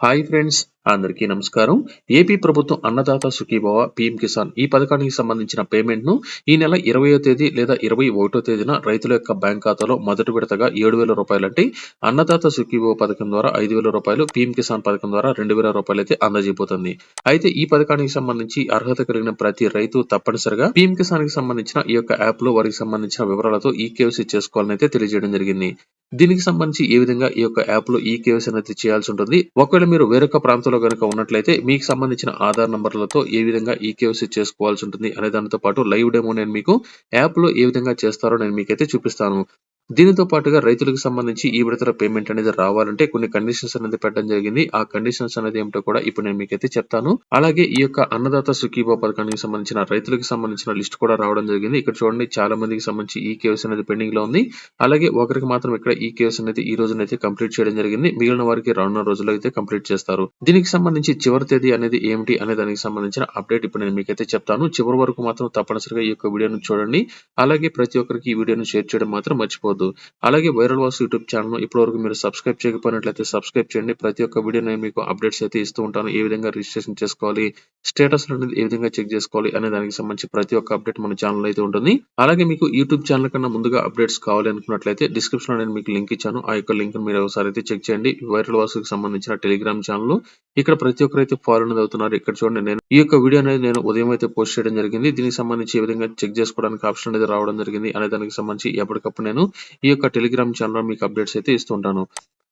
Hi friends అందరికీ నమస్కారం. AP ప్రభుత్వం అన్నదాత సుఖీభవ పీఎం కిసాన్ ఈ పథకానికి సంబంధించిన పేమెంట్ను ఈ నెల ఇరవయో తేదీ లేదా ఇరవై ఒకటో తేదీన రైతుల యొక్క బ్యాంక్ ఖాతాలో మొదటి విడతగా ఏడు వేల రూపాయలు అంటే అన్నదాత సుఖీభవ పథకం ద్వారా ఐదు వేల రూపాయలు పీఎం కిసాన్ పథకం ద్వారా రెండు వేల రూపాయలు అయితే అందజేయబోతుంది. అయితే ఈ పథకానికి సంబంధించి అర్హత కలిగిన ప్రతి రైతు తప్పనిసరిగా పీఎం కిసాన్కి సంబంధించిన ఈ యొక్క యాప్లో వారికి సంబంధించిన వివరాలతో ఈ కేవసీ చేసుకోవాలని అయితే తెలియజేయడం జరిగింది. దీనికి సంబంధించి ఏ విధంగా ఈ యొక్క యాప్లో ఈ కేవైసీ అనేది చేయాల్సి ఉంటుంది? ఒకవేళ మీరు వేరొక ప్రాంతంలో కనుక ఉన్నట్లయితే మీకు సంబంధించిన ఆధార్ నంబర్లతో ఏ విధంగా ఈ కేవైసీ చేసుకోవాల్సి ఉంటుంది అనే దానితో పాటు లైవ్ డెమో నేను మీకు యాప్లో ఏ విధంగా చేస్తారో నేను మీకైతే చూపిస్తాను. దీనితో పాటుగా రైతులకు సంబంధించి ఈ విడతల పేమెంట్ అనేది రావాలంటే కొన్ని కండిషన్స్ అనేది పెట్టడం జరిగింది. ఆ కండిషన్స్ అనేది ఏమిటో కూడా ఇప్పుడు నేను మీకైతే చెప్తాను. అలాగే ఈ యొక్క అన్నదాత సుఖీభా పథకానికి సంబంధించిన రైతులకు సంబంధించిన లిస్ట్ కూడా రావడం జరిగింది. ఇక్కడ చూడండి చాలా మందికి సంబంధించి ఈ కేసు అనేది పెండింగ్లో ఉంది. అలాగే ఒకరికి మాత్రం ఇక్కడ ఈ కేసు అనేది ఈ రోజునైతే అయితే కంప్లీట్ చేయడం జరిగింది. మిగిలిన వారికి రానున్న రోజుల్లో అయితే కంప్లీట్ చేస్తారు. దీనికి సంబంధించి చివరి తేదీ అనేది ఏమిటి అనే దానికి సంబంధించిన అప్డేట్ ఇప్పుడు నేను మీకైతే చెప్తాను. చివరి వరకు మాత్రం తప్పనిసరిగా ఈ యొక్క వీడియోను చూడండి. అలాగే ప్రతి ఒక్కరికి ఈ వీడియోను షేర్ చేయడం మాత్రం మర్చిపోద్దు అలాగే వైరల్ వాస్ యూట్యూబ్ ఛానల్ ఇప్పటివరకు మీరు సబ్స్క్రైబ్ చేయకపోయినట్లయితే సబ్స్క్రైబ్ చేయండి. ప్రతి ఒక్క వీడియో నేను మీకు అప్డేట్స్ అయితే ఇస్తూ ఉంటాను. ఏ విధంగా రిజిస్ట్రేషన్ చేసుకోవాలి స్టేటస్ అనేది ఏ విధంగా చెక్ చేసుకోవాలి అనే దానికి సంబంధించి ప్రతి ఒక్క అప్డేట్ మన ఛానల్ అయితే ఉంటుంది. అలాగే మీకు యూట్యూబ్ ఛానల్ కన్నా ముందుగా అప్డేట్స్ కావాలి అనుకున్నట్లయితే డిస్క్రిప్షన్లో నేను మీకు లింక్ ఇచ్చాను. ఆ యొక్క లింక్ మీరు ఒకసారి అయితే చెక్ చేయండి. వైరల్ వాస్కి సంబంధించిన టెలిగ్రామ్ ఛానల్ ఇక్కడ ప్రతి ఒక్కరు అయితే ఫాలో అనేది అవుతున్నారు. ఇక్కడ చూడండి నేను ఈ యొక్క వీడియో అనేది నేను ఉదయం అయితే పోస్ట్ చేయడం జరిగింది. దీనికి సంబంధించి ఏ విధంగా చెక్ చేసుకోవడానికి ఆప్షన్ అనేది రావడం జరిగింది అనే దానికి సంబంధించి ఎప్పటికప్పుడు నేను ఈ యొక్క టెలిగ్రామ్ ఛానల్ మీకు అప్డేట్స్ అయితే ఇస్తుంటాను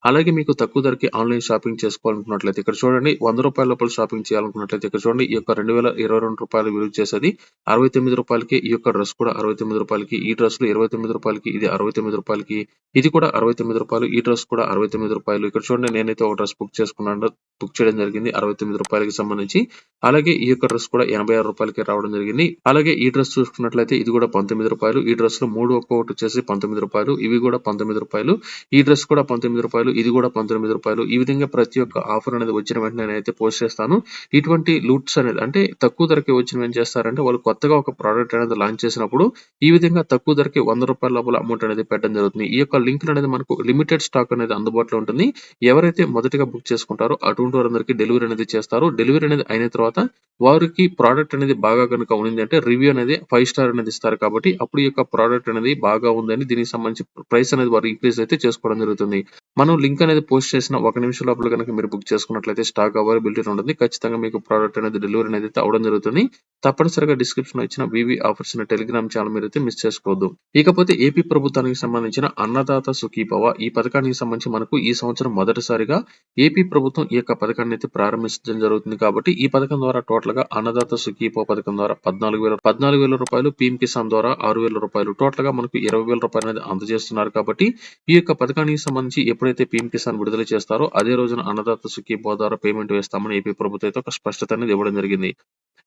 అలాగే మీకు తక్కువ ధరకి ఆన్లైన్ షాపింగ్ చేసుకోవాలనుకున్నట్లయితే ఇక్కడ చూడండి వంద రూపాయల లోపల షాపింగ్ చేయాలనుకున్నట్లయితే ఇక్కడ చూడండి ఈ యొక్క రెండు వేల ఇరవై రెండు రూపాయలు విలువ చేసేది. అరవై తొమ్మిది రూపాయలకి ఈ యొక్క డ్రెస్ కూడా అరవై తొమ్మిది రూపాయలకి ఈ డ్రెస్ ఇరవై తొమ్మిది రూపాయలకి ఇది అరవై తొమ్మిది రూపాయలకి ఇది కూడా అరవై తొమ్మిది రూపాయలు ఈ డ్రెస్ కూడా అరవై తొమ్మిది రూపాయలు. ఇక్కడ చూడండి నేనైతే ఒక డ్రెస్ బుక్ చేసుకున్నాను బుక్ చేయడం జరిగింది అరవై తొమ్మిది రూపాయలకి సంబంధించి. అలాగే ఈ యొక్క డ్రెస్ కూడా ఎనభై ఆరు రూపాయలకి రావడం జరిగింది. అలాగే ఈ డ్రెస్ చూసుకున్నట్లయితే ఇది కూడా పంతొమ్మిది రూపాయలు ఈ డ్రెస్లో మూడు ఒక్కొక్కటి వచ్చేసి పంతొమ్మిది రూపాయలు ఇవి కూడా పంతొమ్మిది రూపాయలు. ఈ డ్రెస్ కూడా పంతొమ్మిది రూపాయలు ఇది కూడా పంతొమ్మిది రూపాయలు. ఈ విధంగా ప్రతి ఒక్క ఆఫర్ అనేది వచ్చిన వెంటనే నేనైతే పోస్ట్ చేస్తాను. ఇటువంటి లూట్స్ అనేది అంటే తక్కువ ధరకి వచ్చిన ఏం చేస్తారంటే వాళ్ళు కొత్తగా ఒక ప్రోడక్ట్ అనేది లాంచ్ చేసినప్పుడు ఈ విధంగా తక్కువ ధరకి వంద రూపాయల లోపల అమౌంట్ అనేది పెట్టడం జరుగుతుంది. ఈ యొక్క లింక్ అనేది మనకు లిమిటెడ్ స్టాక్ అనేది అందుబాటులో ఉంటుంది. ఎవరైతే మొదటిగా బుక్ చేసుకుంటారో అటువంటి వారందరికీ డెలివరీ అనేది చేస్తారు. డెలివరీ అనేది అయిన తర్వాత వారికి ప్రోడక్ట్ అనేది బాగా కనుక ఉంది అంటే రివ్యూ అనేది ఫైవ్ స్టార్ అనేది ఇస్తారు కాబట్టి అప్పుడు ఈ యొక్క ప్రోడక్ట్ అనేది బాగా ఉందని దీనికి సంబంధించి ప్రైస్ అనేది వారు ఇంక్రీజ్ అయితే చేసుకోవడం జరుగుతుంది. మనం లింక్ అనేది పోస్ట్ చేసిన ఒక నిమిషం లోపల కనుక మీరు బుక్ చేసుకున్నట్లయితే స్టాక్ అవైలబిలిటీ ఉంటుంది. ఖచ్చితంగా మీకు ప్రోడక్ట్ అనేది డెలివరీ అనేది అవడం జరుగుతుంది. తప్పనిసరిగా డిస్క్రిప్షన్ ఇచ్చిన వివి ఆఫర్స్ టెలిగ్రామ్ ఛానల్ మీరు అయితే మిస్ చేసుకోవద్దు. ఇకపోతే ఏపీ ప్రభుత్వానికి సంబంధించిన అన్నదాత సుఖీభవ ఈ పథకానికి సంబంధించి మనకు ఈ సంవత్సరం మొదటిసారిగా ఏపీ ప్రభుత్వం ఈ యొక్క పథకాన్ని అయితే ప్రారంభించడం జరుగుతుంది కాబట్టి ఈ పథకం ద్వారా టోటల్గా అన్నదాత సుఖీభవ పథకం ద్వారా పద్నాలుగు వేల పద్నాలుగు వేల రూపాయలు పీఎం కిసాన్ ద్వారా ఆరు వేల రూపాయలు. టోటల్గా మనకు ఇరవై వేల రూపాయలు అనేది అందజేస్తున్నారు కాబట్టి ఈ యొక్క పథకానికి సంబంధించి ఎప్పుడైతే పీఎం కిసాన్ విడుదల చేస్తారో అదే రోజున అన్నదాత సుఖీభవ ద్వారా పేమెంట్ వేస్తామని ఏపీ ప్రభుత్వం అయితే ఒక స్పష్టత అనేది ఇవ్వడం జరిగింది.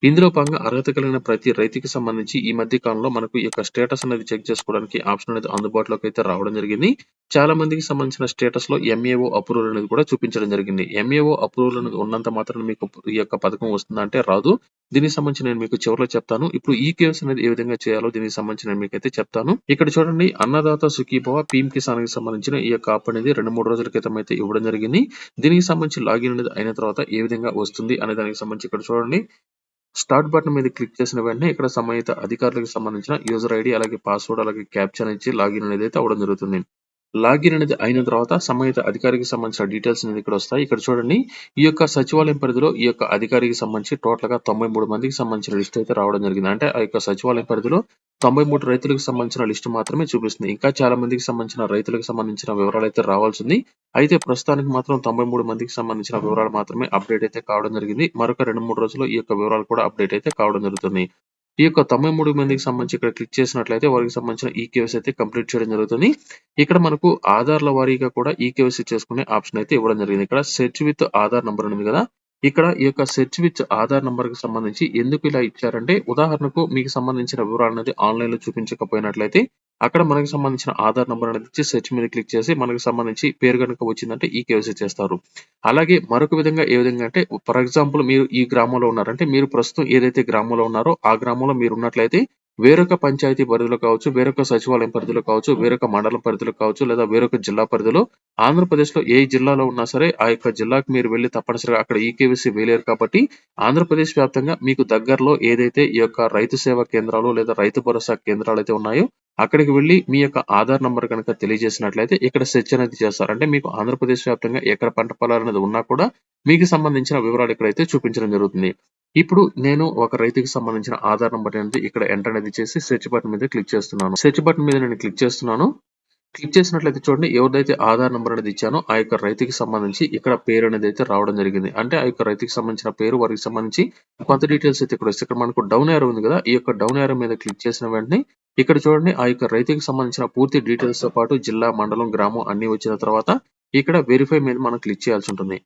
ఇందులో భాగంగా అర్హత కలిగిన ప్రతి రైతుకి సంబంధించి ఈ మధ్య కాలంలో మనకు ఈ యొక్క స్టేటస్ అనేది చెక్ చేసుకోవడానికి ఆప్షన్ అనేది అందుబాటులోకి అయితే రావడం జరిగింది. చాలా మందికి సంబంధించిన స్టేటస్లో ఎంఏఓ అప్రూవల్ అనేది కూడా చూపించడం జరిగింది. ఎంఏఓ అప్రూవల్ అనేది ఉన్నంత మాత్రం మీకు ఈ యొక్క పథకం వస్తుందంటే రాదు. దీనికి సంబంధించి నేను మీకు చివరిలో చెప్తాను. ఇప్పుడు ఈ కేవ్స్ అనేది ఏ విధంగా చేయాలో దీనికి సంబంధించి నేను మీకు అయితే చెప్తాను. ఇక్కడ చూడండి అన్నదాత సుఖీభవ పీఎం కిసాన్కి సంబంధించిన ఈ యొక్క యాప్ అనేది రెండు మూడు రోజుల క్రితం అయితే ఇవ్వడం జరిగింది. దీనికి సంబంధించి లాగిన్ అనేది అయిన తర్వాత ఏ విధంగా వస్తుంది అనే దానికి సంబంధించి ఇక్కడ చూడండి. స్టార్ట్ బటన్ మీద క్లిక్ చేసిన వెంటనే ఇక్కడ సంబంధిత అధికారులకు సంబంధించిన యూజర్ ఐడి అలాగే పాస్వర్డ్ అలాగే క్యాప్చర్ ఇచ్చి లాగిన్ అనేది అయితే అవడం జరుగుతుంది. లాగిన్ అనేది అయిన తర్వాత సంబంధిత అధికారికి సంబంధించిన డీటెయిల్స్ అనేది ఇక్కడ వస్తాయి. ఇక్కడ చూడండి ఈ యొక్క సచివాలయం పరిధిలో ఈ యొక్క అధికారికి సంబంధించి టోటల్గా తొంభై మూడు మందికి సంబంధించిన లిస్ట్ అయితే రావడం జరిగింది. అంటే ఆ యొక్క సచివాలయం పరిధిలో తొంభై మూడు రైతులకు సంబంధించిన లిస్ట్ మాత్రమే చూపిస్తుంది. ఇంకా చాలా మందికి సంబంధించిన రైతులకు సంబంధించిన వివరాలు అయితే రావాల్సింది అయితే ప్రస్తుతానికి మాత్రం తొంభై మూడు మందికి సంబంధించిన వివరాలు మాత్రమే అప్డేట్ అయితే కావడం జరిగింది. మరొక రెండు మూడు రోజుల్లో ఈ యొక్క వివరాలు కూడా అప్డేట్ అయితే కావడం జరుగుతుంది. ఈ యొక్క తొంభై మూడు మందికి సంబంధించి ఇక్కడ క్లిక్ చేసినట్లయితే వారికి సంబంధించిన ఈ కేవైసీ అయితే కంప్లీట్ చేయడం జరుగుతుంది. ఇక్కడ మనకు ఆధార్ల వారీగా కూడా ఈ కేవైసీ చేసుకునే ఆప్షన్ అయితే ఇవ్వడం జరిగింది. ఇక్కడ సెర్చ్ విత్ ఆధార్ నంబర్ ఉంది కదా. ఇక్కడ ఈ యొక్క సెర్చ్ విత్ ఆధార్ నంబర్కి సంబంధించి ఎందుకు ఇలా ఇచ్చారంటే ఉదాహరణకు మీకు సంబంధించిన వివరాలు అనేది ఆన్లైన్లో చూపించకపోయినట్లయితే అక్కడ మనకి సంబంధించిన ఆధార్ నెంబర్ అనేది ఇచ్చి సెర్చ్ మీద క్లిక్ చేసి మనకి సంబంధించి పేరు కనుక వచ్చిందంటే ఈ కేవైసీ చేస్తారు. అలాగే మరొక విధంగా ఏ విధంగా అంటే ఫర్ ఎగ్జాంపుల్ మీరు ఈ గ్రామంలో ఉన్నారంటే మీరు ప్రస్తుతం ఏదైతే గ్రామంలో ఉన్నారో ఆ గ్రామంలో మీరు ఉన్నట్లయితే వేరొక పంచాయతీ పరిధిలో కావచ్చు, వేరొక సచివాలయం పరిధిలో కావచ్చు, వేరొక మండలం పరిధిలో కావచ్చు, లేదా వేరొక జిల్లా పరిధిలో ఆంధ్రప్రదేశ్‌లో ఏ జిల్లాలో ఉన్నా సరే, ఆ యొక్క జిల్లాకు మీరు వెళ్ళి తప్పనిసరిగా అక్కడ ఈకేవీసీ వేయలేరు కాబట్టి, ఆంధ్రప్రదేశ్ వ్యాప్తంగా మీకు దగ్గరలో ఏదైతే ఈ యొక్క రైతు సేవా కేంద్రాలు లేదా రైతు భరోసా కేంద్రాలు అయితే ఉన్నాయో, అక్కడికి వెళ్ళి మీ యొక్క ఆధార్ నంబర్ కనుక తెలియజేసినట్లయితే ఇక్కడ సెర్చ్ అనేది చేస్తారు. అంటే మీకు ఆంధ్రప్రదేశ్ వ్యాప్తంగా ఎక్కడ పంట పొలాలనేది ఉన్నా కూడా, మీకు సంబంధించిన వివరాలు ఇక్కడైతే చూపించడం జరుగుతుంది. ఇప్పుడు నేను ఒక రైతుకి సంబంధించిన ఆధార్ నంబర్ అనేది ఇక్కడ ఎంటర్ అనేది చేసి సెర్చ్ బటన్ మీద క్లిక్ చేస్తున్నాను. సెర్చ్ బటన్ మీద నేను క్లిక్ చేస్తున్నాను. క్లిక్ చేసినట్లయితే చూడండి ఎవరిదైతే ఆధార్ నెంబర్ అనేది ఇచ్చానో ఆ యొక్క రైతుకి సంబంధించి ఇక్కడ పేరు అనేది అయితే రావడం జరిగింది. అంటే ఆ యొక్క రైతుకి సంబంధించిన పేరు, వారికి సంబంధించి కొంత డీటెయిల్స్ అయితే ఇక్కడ ఇక్కడ మనకు డౌన్ యారో ఉంది కదా! ఈ యొక్క డౌన్ యారో మీద క్లిక్ చేసిన వెంటనే ఇక్కడ చూడండి ఆ యొక్క రైతుకి సంబంధించిన పూర్తి డీటెయిల్స్తో పాటు జిల్లా, మండలం, గ్రామం అన్ని వచ్చిన తర్వాత ఇక్కడ వెరిఫై మీద మనం క్లిక్ చేయాల్సి ఉంటుంది.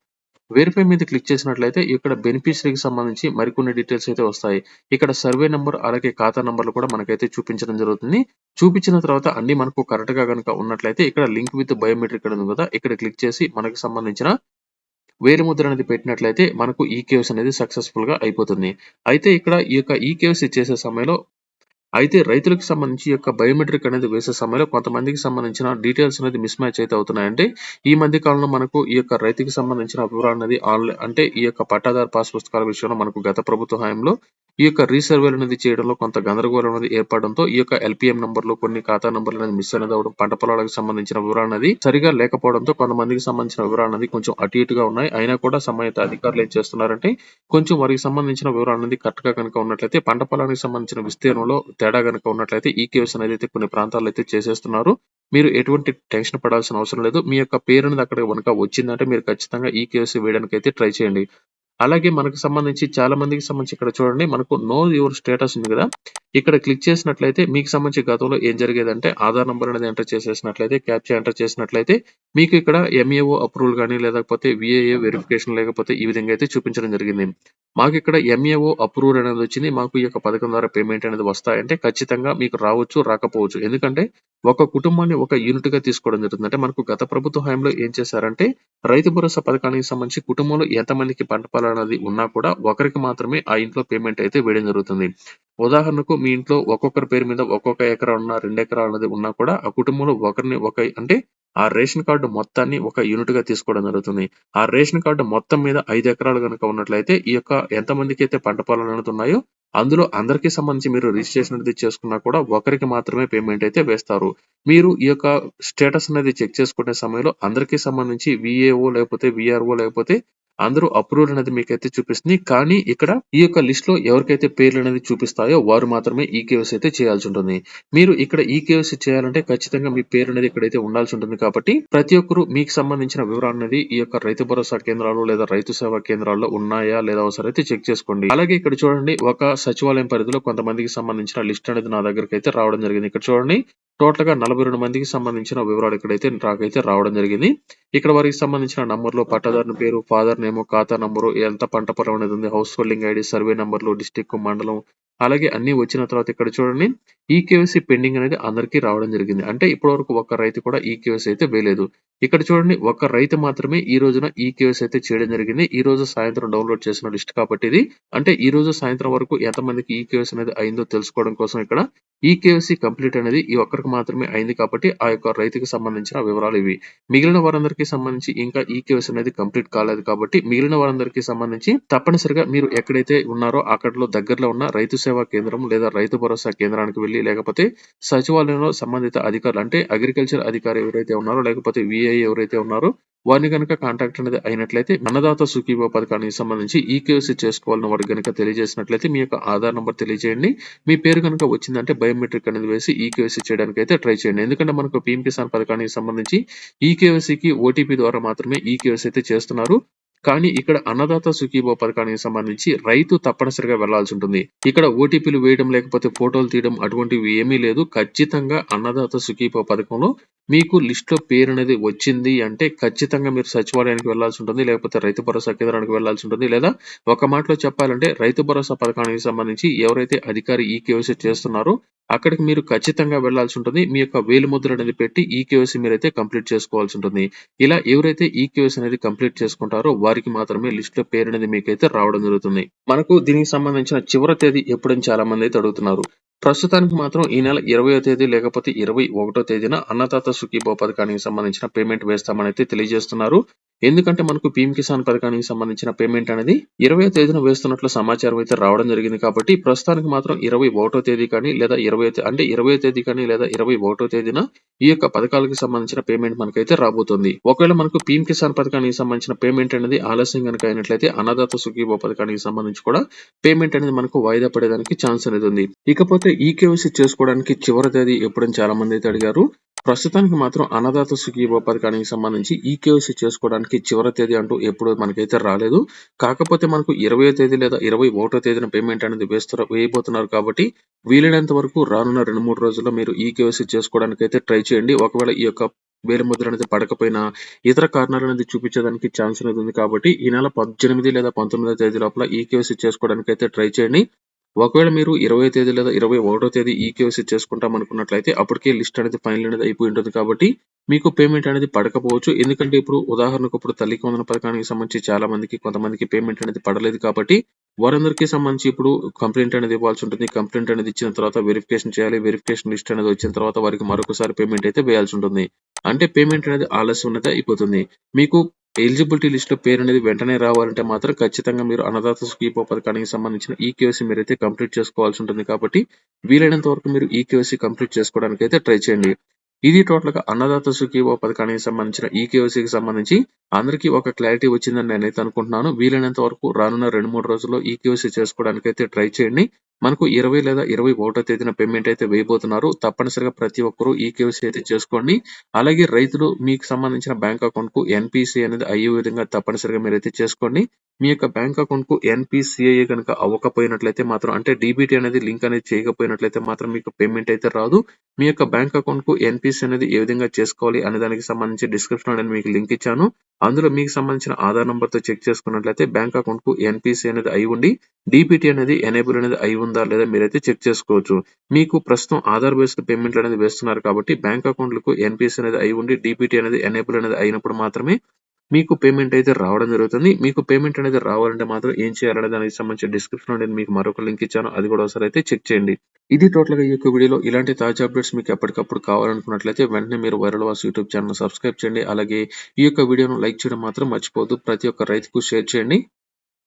వెరిఫై మీద క్లిక్ చేసినట్లయితే ఇక్కడ బెనిఫిషరీకి సంబంధించి మరికొన్ని డీటెయిల్స్ అయితే వస్తాయి. ఇక్కడ సర్వే నెంబర్ అలాగే ఖాతా నెంబర్లు కూడా మనకైతే చూపించడం జరుగుతుంది. చూపించిన తర్వాత అన్ని మనకు కరెక్ట్గా గనుక ఉన్నట్లయితే ఇక్కడ లింక్ విత్ బయోమెట్రిక్ అని ఉంది కదా! ఇక్కడ క్లిక్ చేసి మనకు సంబంధించిన వేలిముద్ర అనేది పెట్టినట్లయితే మనకు ఈ కేవ్స్ అనేది సక్సెస్ఫుల్గా అయిపోతుంది. అయితే ఇక్కడ ఈ యొక్క ఈ కేవ్స్ చేసే సమయంలో అయితే రైతులకు సంబంధించి యొక్క బయోమెట్రిక్ అనేది వేసే సమయంలో కొంతమందికి సంబంధించిన డీటెయిల్స్ అనేది మిస్ మ్యాచ్ అయితే అవుతున్నాయి. అంటే ఈ మధ్య కాలంలో మనకు ఈ యొక్క రైతుకి సంబంధించిన వివరాలు అనేది ఆన్లైన్ అంటే ఈ యొక్క పట్టాదారు పాస్ పుస్తకాల విషయంలో మనకు గత ప్రభుత్వ హయాంలో ఈ యొక్క రీసర్వేలు అనేది చేయడంలో కొంత గందరగోళం అనేది ఏర్పడడంతో ఈ యొక్క ఎల్పిఎం నంబర్‌లు కొన్ని ఖాతా నంబర్‌లు అనేది మిస్ అనేది అవ్వడం, పంట పొలాలకు సంబంధించిన వివరాలు అనేది సరిగా లేకపోవడంతో కొంతమందికి సంబంధించిన వివరాలు అనేది కొంచెం అటు ఇటుగా ఉన్నాయి. అయినా కూడా సంబంధిత అధికారులు ఏం చేస్తున్నారంటే కొంచెం వారికి సంబంధించిన వివరాలు అనేది కరెక్ట్‌గా గనుక ఉన్నట్లయితే పంట పొలానికి సంబంధించిన విస్తీర్ణంలో తేడా గనుక ఉన్నట్లయితే ఈ కేసు అనేది అయితే కొన్ని ప్రాంతాల్లో అయితే చేసేస్తున్నారు. మీరు ఎటువంటి టెన్షన్ పడాల్సిన అవసరం లేదు. మీ యొక్క పేరు అనేది అక్కడ కనుక వచ్చిందంటే మీరు ఖచ్చితంగా ఈకేవైసీ వేయడానికి అయితే ట్రై చేయండి. అలాగే మనకు సంబంధించి చాలా మందికి సంబంధించి ఇక్కడ చూడండి మనకు నో యువర్ స్టేటస్ ఉంది కదా! ఇక్కడ క్లిక్ చేసినట్లయితే మీకు సంబంధించి గతంలో ఏం జరిగేదంటే ఆధార్ నెంబర్ అనేది ఎంటర్ చేసేసినట్లయితే క్యాప్చర్ ఎంటర్ చేసినట్లయితే మీకు ఇక్కడ ఎంఏఓ అప్రూవల్ కానీ లేకపోతే విఏఏ వెరిఫికేషన్ లేకపోతే ఈ విధంగా అయితే చూపించడం జరిగింది. మాకు ఇక్కడ ఎంఏఓ అప్రూవల్ అనేది వచ్చింది. మాకు ఈ యొక్క పథకం ద్వారా పేమెంట్ అనేది వస్తాయంటే ఖచ్చితంగా మీకు రావచ్చు, రాకపోవచ్చు. ఎందుకంటే ఒక కుటుంబాన్ని ఒక యూనిట్గా తీసుకోవడం జరుగుతుంది. అంటే మనకు గత ప్రభుత్వ హయాంలో ఏం చేశారంటే రైతు భరోసా పథకానికి సంబంధించి కుటుంబంలో ఎంతమందికి పంట అనేది ఉన్నా కూడా ఒకరికి మాత్రమే ఆ ఇంట్లో పేమెంట్ అయితే వేయడం జరుగుతుంది. ఉదాహరణకు మీ ఇంట్లో ఒక్కొక్కరి పేరు మీద ఒక్కొక్క ఎకరా ఉన్న, రెండు ఎకరా అనేది ఉన్నా కూడా ఆ కుటుంబంలో ఒకరిని ఒక అంటే ఆ రేషన్ కార్డు మొత్తాన్ని ఒక యూనిట్గా తీసుకోవడం జరుగుతుంది. ఆ రేషన్ కార్డు మొత్తం మీద ఐదు ఎకరాలు కనుక ఉన్నట్లయితే ఈ యొక్క ఎంతమందికైతే పంట పొలాలు అనేది ఉన్నాయో అందులో అందరికీ సంబంధించి మీరు రిజిస్ట్రేషన్ అనేది చేసుకున్నా కూడా ఒకరికి మాత్రమే పేమెంట్ అయితే వేస్తారు. మీరు ఈ యొక్క స్టేటస్ అనేది చెక్ చేసుకునే సమయంలో అందరికీ సంబంధించి విఏఓ లేకపోతే విఆర్ఓ లేకపోతే అందరూ అప్రూవల్ అనేది మీకైతే చూపిస్తుంది. కానీ ఇక్కడ ఈ యొక్క లిస్ట్లో ఎవరికైతే పేర్లు అనేది చూపిస్తాయో వారు మాత్రమే ఈ కేవైసీ అయితే చేయాల్సి ఉంటుంది. మీరు ఇక్కడ ఈ కేవైసీ చేయాలంటే ఖచ్చితంగా మీ పేరు అనేది ఇక్కడైతే ఉండాల్సి ఉంటుంది కాబట్టి ప్రతి ఒక్కరు మీకు సంబంధించిన వివరాలు అనేది ఈ యొక్క రైతు భరోసా కేంద్రాలు లేదా రైతు సేవా కేంద్రాల్లో ఉన్నాయా లేదా ఒకసారి అయితే చెక్ చేసుకోండి. అలాగే ఇక్కడ చూడండి ఒక సచివాలయం పరిధిలో కొంతమందికి సంబంధించిన లిస్ట్ అనేది నా దగ్గరకైతే రావడం జరిగింది. ఇక్కడ చూడండి టోటల్‌గా 42 మందికి సంబంధించిన వివరాలు ఇక్కడైతే నాకైతే రావడం జరిగింది. ఇక్కడ వారికి సంబంధించిన నంబర్లో పట్టాదారుని పేరు, ఫాదర్ నేము, ఖాతా నంబరు, ఎంత పంట పొలం అనేది ఉంది, హౌస్ హోల్డింగ్ ఐడి సర్వే నంబర్‌లు, డిస్ట్రిక్ట్, మండలం అలాగే అన్ని వచ్చిన తర్వాత ఇక్కడ చూడండి ఈ ఈకేవైసీ పెండింగ్ అనేది అందరికీ రావడం జరిగింది. అంటే ఇప్పటివరకు ఒక్క రైతు కూడా ఈ కేవైసీ అయితే వేయలేదు. ఇక్కడ చూడండి ఒక రైతు మాత్రమే ఈ రోజున ఈ ఈకేవైసీ అయితే చేయడం జరిగింది. ఈ రోజు సాయంత్రం డౌన్‌లోడ్ చేసిన లిస్ట్ కాబట్టి ఇది. అంటే ఈ రోజు సాయంత్రం వరకు ఎంతమందికి ఈకేవైసీ అనేది అయిందో తెలుసుకోవడం కోసం ఇక్కడ ఈ ఈకేవైసీ కంప్లీట్ అనేది ఈ ఒక్కరికి మాత్రమే అయింది కాబట్టి ఆ యొక్క రైతుకి సంబంధించిన వివరాలు ఇవి. మిగిలిన వారందరికీ సంబంధించి ఇంకా ఈ ఈకేవైసీ అనేది కంప్లీట్ కాలేదు కాబట్టి మిగిలిన వారందరికీ సంబంధించి తప్పనిసరిగా మీరు ఎక్కడైతే ఉన్నారో అక్కడలో దగ్గరలో ఉన్న రైతు సేవా కేంద్రం లేదా రైతు భరోసా కేంద్రానికి వెళ్ళి లేకపోతే సచివాలయంలో సంబంధిత అధికారులు అంటే అగ్రికల్చర్ అధికారి ఎవరైతే ఉన్నారో లేకపోతే వీఐ ఎవరైతే ఉన్నారో వారిని గనుక కాంటాక్ట్ అనేది అయినట్లయితే అన్నదాత సుఖీభా పథకానికి సంబంధించి ఈకేవైసీ చేసుకోవాలని వారికి కనుక తెలియజేసినట్లయితే మీ యొక్క ఆధార్ నెంబర్ తెలియజేయండి. మీ పేరు కనుక వచ్చిందంటే బయోమెట్రిక్ అనేది వేసి ఈకేవైసీ చేయడానికి అయితే ట్రై చేయండి. ఎందుకంటే మనకు పీఎం కిసాన్ పథకానికి సంబంధించి ఈకేవైసీకి ఓటీపీ ద్వారా మాత్రమే ఈకేవైసీ అయితే చేస్తున్నారు. కానీ ఇక్కడ అన్నదాత సుఖీభవ పథకానికి సంబంధించి రైతు తప్పనిసరిగా వెళ్ళాల్సి ఉంటుంది. ఇక్కడ ఓటీపీలు వేయడం లేకపోతే ఫోటోలు తీయడం అటువంటివి ఏమీ లేదు. ఖచ్చితంగా అన్నదాత సుఖీభవ పథకంలో మీకు లిస్ట్‌లో పేరు అనేది వచ్చింది అంటే ఖచ్చితంగా మీరు సచివాలయానికి వెళ్ళాల్సి ఉంటుంది. లేకపోతే రైతు భరోసా కేంద్రానికి వెళ్ళాల్సి ఉంటుంది. లేదా ఒక మాటలో చెప్పాలంటే రైతు భరోసా పథకానికి సంబంధించి ఎవరైతే అధికారి ఈకేవైసీ చేస్తున్నారో అక్కడికి మీరు ఖచ్చితంగా వెళ్ళాల్సి ఉంటుంది. మీ యొక్క వేలిముద్ర అనేది పెట్టి ఈకేవైసీ మీరైతే కంప్లీట్ చేసుకోవాల్సి ఉంటుంది. ఇలా ఎవరైతే ఈకేవైసీ అనేది కంప్లీట్ చేసుకుంటారో వారికి మాత్రమే లిస్ట్‌లో పేరు అనేది మీకైతే రావడం జరుగుతుంది. మనకు దీనికి సంబంధించిన చివరి తేదీ ఎప్పుడని చాలా మంది అయితే అడుగుతున్నారు. ప్రస్తుతానికి మాత్రం ఈ నెల ఇరవయో తేదీ లేకపోతే ఇరవై ఒకటో తేదీన అన్నదాత సుఖీభో పథకానికి సంబంధించిన పేమెంట్ వేస్తామని అయితే తెలియజేస్తున్నారు. ఎందుకంటే మనకు పీఎం కిసాన్ పథకానికి సంబంధించిన పేమెంట్ అనేది ఇరవై తేదీన వేస్తున్నట్లు సమాచారం అయితే రావడం జరిగింది కాబట్టి ప్రస్తుతానికి మాత్రం ఇరవై ఒకటో తేదీ కానీ లేదా ఇరవై అంటే ఇరవై తేదీ కానీ లేదా ఇరవై ఒకటో తేదీన ఈ యొక్క పథకాలకు సంబంధించిన పేమెంట్ మనకైతే రాబోతుంది. ఒకవేళ మనకు పీఎం కిసాన్ పథకానికి సంబంధించిన పేమెంట్ అనేది ఆలస్యం కనుక అయినట్లయితే అన్నదాత సుఖీభో పథకానికి సంబంధించి కూడా పేమెంట్ అనేది మనకు వాయిదా పడేదానికి ఛాన్స్ అనేది ఉంది. ఇకపోతే ఈ చేసుకోవడానికి చివరి తేదీ ఎప్పుడని చాలా మంది అయితే అడిగారు. ప్రస్తుతానికి మాత్రం అన్నదాత సుఖీభవ పథకానికి సంబంధించి ఈ చేసుకోవడానికి చివరి తేదీ అంటూ ఎప్పుడు మనకైతే రాలేదు. కాకపోతే మనకు ఇరవై తేదీ లేదా ఇరవై ఒకటో తేదీన పేమెంట్ అనేది వేస్తారు వేయబోతున్నారు కాబట్టి వీలైనంత వరకు రానున్న రెండు మూడు రోజుల్లో మీరు ఈ చేసుకోవడానికి అయితే ట్రై చేయండి. ఒకవేళ ఈ యొక్క వేలి ముద్ర అనేది పడకపోయినా ఇతర కారణాలు అనేది చూపించడానికి ఛాన్స్ అనేది ఉంది కాబట్టి ఈ నెల పద్దెనిమిది లేదా పంతొమ్మిదో తేదీ లోపల ఈ చేసుకోవడానికి అయితే ట్రై చేయండి. ఒకవేళ మీరు ఇరవై తేదీ లేదా ఇరవై ఒకటో తేదీ ఈ కేవైసీ చేసుకుంటాం అనుకున్నట్లయితే అప్పటికే లిస్ట్ అనేది ఫైనల్ అనేది అయిపోయి ఉంటుంది కాబట్టి మీకు పేమెంట్ అనేది పడకపోవచ్చు. ఎందుకంటే ఇప్పుడు ఉదాహరణకు ఇప్పుడు తల్లికి వందన పథకానికి సంబంధించి చాలా మందికి కొంతమందికి పేమెంట్ అనేది పడలేదు కాబట్టి వారందరికీ సంబంధించి ఇప్పుడు కంప్లైంట్ అనేది ఇవ్వాల్సి ఉంటుంది. కంప్లైంట్ అనేది ఇచ్చిన తర్వాత వెరిఫికేషన్ చేయాలి. వెరిఫికేషన్ లిస్ట్ అనేది వచ్చిన తర్వాత వారికి మరొకసారి పేమెంట్ అయితే వేయాల్సి ఉంటుంది. అంటే పేమెంట్ అనేది ఆలస్యం అనేది అయిపోతుంది. మీకు ఎలిజిబిలిటీ లిస్టులో పేరు అనేది వెంటనే రావాలంటే మాత్రం ఖచ్చితంగా మీరు అన్నదాత స్కీపో పథకానికి సంబంధించిన ఈ కేవైసీ మీరైతే కంప్లీట్ చేసుకోవాల్సి ఉంటుంది కాబట్టి వీలైనంత వరకు మీరు ఈ కేవైసీ కంప్లీట్ చేసుకోవడానికి అయితే ట్రై చేయండి. ఇది టోటల్గా అన్నదాత సుఖీవో పథకానికి సంబంధించిన ఈ కేవైసీకి సంబంధించి అందరికీ ఒక క్లారిటీ వచ్చిందని నేనైతే అనుకుంటున్నాను. వీలైనంత వరకు రానున్న రెండు మూడు రోజుల్లో ఈ కేవైసీ చేసుకోవడానికి అయితే ట్రై చేయండి. మనకు ఇరవై లేదా ఇరవై ఒకటో తేదీన పేమెంట్ అయితే వేయబోతున్నారు. తప్పనిసరిగా ప్రతి ఒక్కరూ ఈ కేవైసీ అయితే చేసుకోండి. అలాగే రైతులు మీకు సంబంధించిన బ్యాంక్ అకౌంట్కు ఎన్పిసి అనేది అయ్యే విధంగా తప్పనిసరిగా మీరైతే చేసుకోండి. మీ యొక్క బ్యాంక్ అకౌంట్కు ఎన్పిసిఐ కనుక అవ్వకపోయినట్లయితే మాత్రం అంటే డీబీటీ అనేది లింక్ అనేది చేయకపోయినట్లయితే మాత్రం మీకు పేమెంట్ అయితే రాదు. మీ యొక్క బ్యాంక్ అకౌంట్కు ఎన్పిసి అనేది ఏ విధంగా చేసుకోవాలి అనే దానికి సంబంధించి డిస్క్రిప్షన్లో నేను మీకు లింక్ ఇచ్చాను. అందులో మీకు సంబంధించిన ఆధార్ నంబర్తో చెక్ చేసుకున్నట్లయితే బ్యాంక్ అకౌంట్కు ఎన్పిసి అనేది అయి ఉండి డీబీటీ అనేది ఎనేబుల్ అనేది అయి ఉంది లేదా మీరైతే చెక్ చేసుకోవచ్చు. మీకు ప్రస్తుతం ఆధార్ బేస్డ్ పేమెంట్లు అనేది వేస్తున్నారు కాబట్టి బ్యాంక్ అకౌంట్లకు ఎన్పిఎస్ అనేది అయి ఉండి డీబీటీ అనేది ఎనేబుల్ అనేది అయినప్పుడు మాత్రమే మీకు పేమెంట్ అయితే రావడం జరుగుతుంది. మీకు పేమెంట్ అనేది రావాలంటే మాత్రం ఏం చేయాలనే దానికి సంబంధించి డిస్క్రిప్షన్ నేను మీకు మరొక లింక్ ఇచ్చాను. అది కూడా ఒకసారి అయితే చెక్ చేయండి. ఇది టోటల్గా ఈ యొక్క వీడియోలో ఇలాంటి తాజా అప్డేట్స్ మీకు ఎప్పటికప్పుడు కావాలనుకున్నట్లయితే వెంటనే మీరు వైరల్ వాస్ యూట్యూబ్ ఛానల్ సబ్స్క్రైబ్ చేయండి. అలాగే ఈ యొక్క వీడియోను లైక్ చేయడం మాత్రం మర్చిపోవద్దు. ప్రతి ఒక్క రైతుకు షేర్ చేయండి.